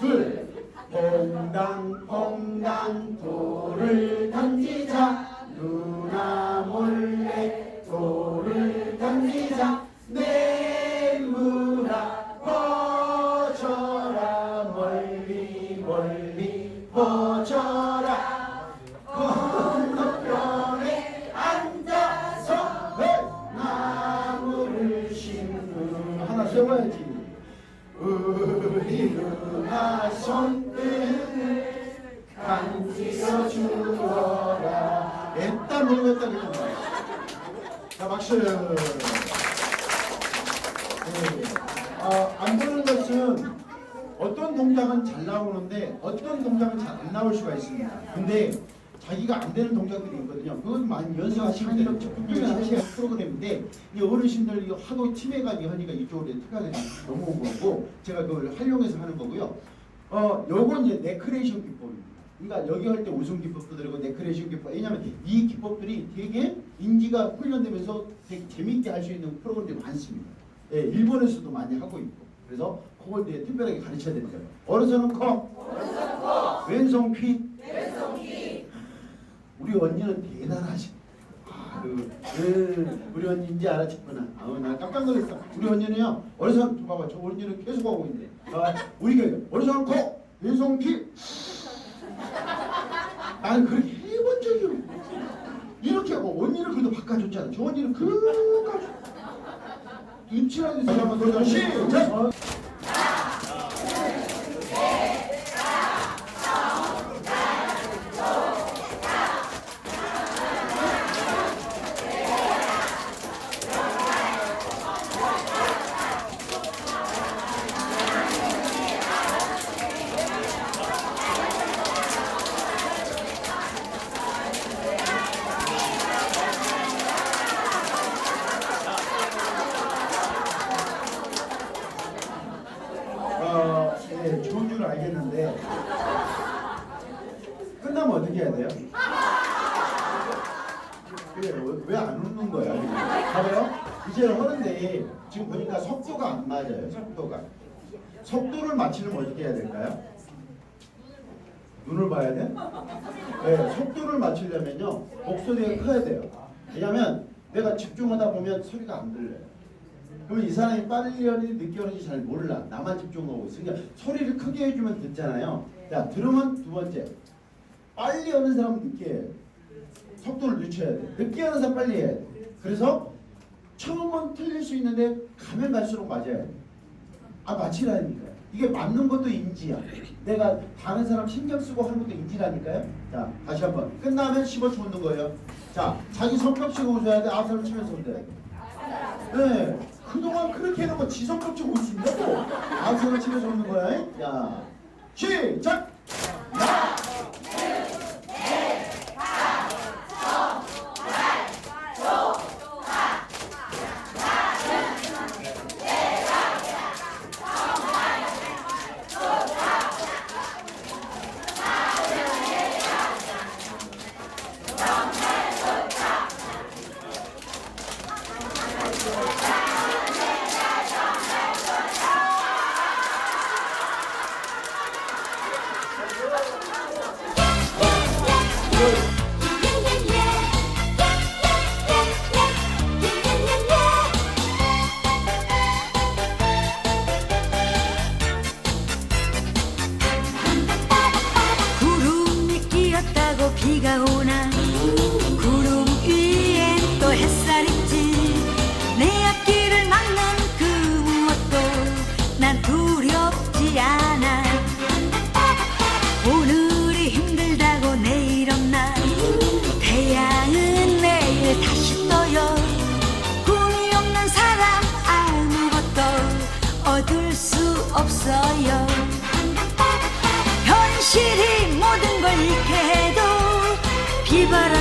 둘. 퐁당 퐁당 돌을 던지자. 누나 몰래 돌을 던지자. 내무라 퍼져라. 멀리 멀리 퍼져라. 건너편에 앉아서 나무를 심는 하나 세워야지 우리 손등을 간지러 주어라 애따 모르겠다 그냥 자 박수 네. 어, 안 보는 것은 어떤 동작은 잘 나오는데 어떤 동작은 잘 안 나올 수가 있습니다 근데 자기가 안 되는 동작들이 있거든요 그건 많이 연습하시면 돼요 적극적으로 하셔야 프로그램인데 이 어르신들 이거 하도 팀해가지고 하니까 이쪽으로 특화가 넘어온 거고 제가 그걸 활용해서 하는 거고요 어, 요건 이제 네크레이션 기법입니다. 그러니까 여기 할때 웃음 기법도 들고 네크레이션 기법. 왜냐면 이 기법들이 되게 인지가 훈련되면서 되게 재밌게 할 수 있는 프로그램들이 많습니다. 예, 일본에서도 많이 하고 있고. 그래서 그걸 되게 특별하게 가르쳐야 됩니다. 어른서는 커. 왼손 퀴. 우리 언니는 대단하시. 아, 그, 그, 우리 언니인지 알아챘구나. 아우, 나 깜짝 놀랐어. 우리 언니는요, 어려서, 봐봐, 저 언니는 계속 하고 있는데. 아, 우리가 어려서 코, 왼손 피. 나는 그렇게 해본 적이 없어. 이렇게 하고, 언니는 그래도 바꿔줬잖아. 저 언니는 그까지. 있어. 한번 도전 시작! 어, 예, 좋은 줄 알겠는데 끝나면 어떻게 해야 돼요? 그래 왜안 웃는 거야? 봐봐요. 이제 하는데 지금 보니까 속도가 안 맞아요. 속도가 속도를 맞추려면 어떻게 해야 될까요? 눈을 봐야 돼? 네, 속도를 맞추려면요 목소리가 커야 돼요. 왜냐면 내가 집중하다 보면 소리가 안 들려요. 그러면 이 사람이 빨리 하는지 늦게 하는지 잘 몰라. 나만 집중하고 있어. 그러니까 소리를 크게 해주면 듣잖아요. 자, 들으면 두 번째. 빨리 하는 사람은 늦게 돼. 속도를 늦춰야 돼. 늦게 하는 사람 빨리 돼. 그래서 처음은 틀릴 수 있는데 가면 갈수록 맞아야 돼. 아, 맞히라니까. 이게 맞는 것도 인지야. 내가 다른 사람 신경 쓰고 하는 것도 인지라니까요. 자, 다시 한번. 끝나면 15초 웃는 거예요. 자, 자기 손뼉 치고 웃어야 돼. 아사를 치면서 웃어야 돼. 네. 그동안 그렇게 해놓고 지성급 좀 웃는다고 악수를 치면서 웃는 거야. 잉? 자, 시작! 얻을 수 없어요. 현실이 모든 걸 잃게 해도 비바람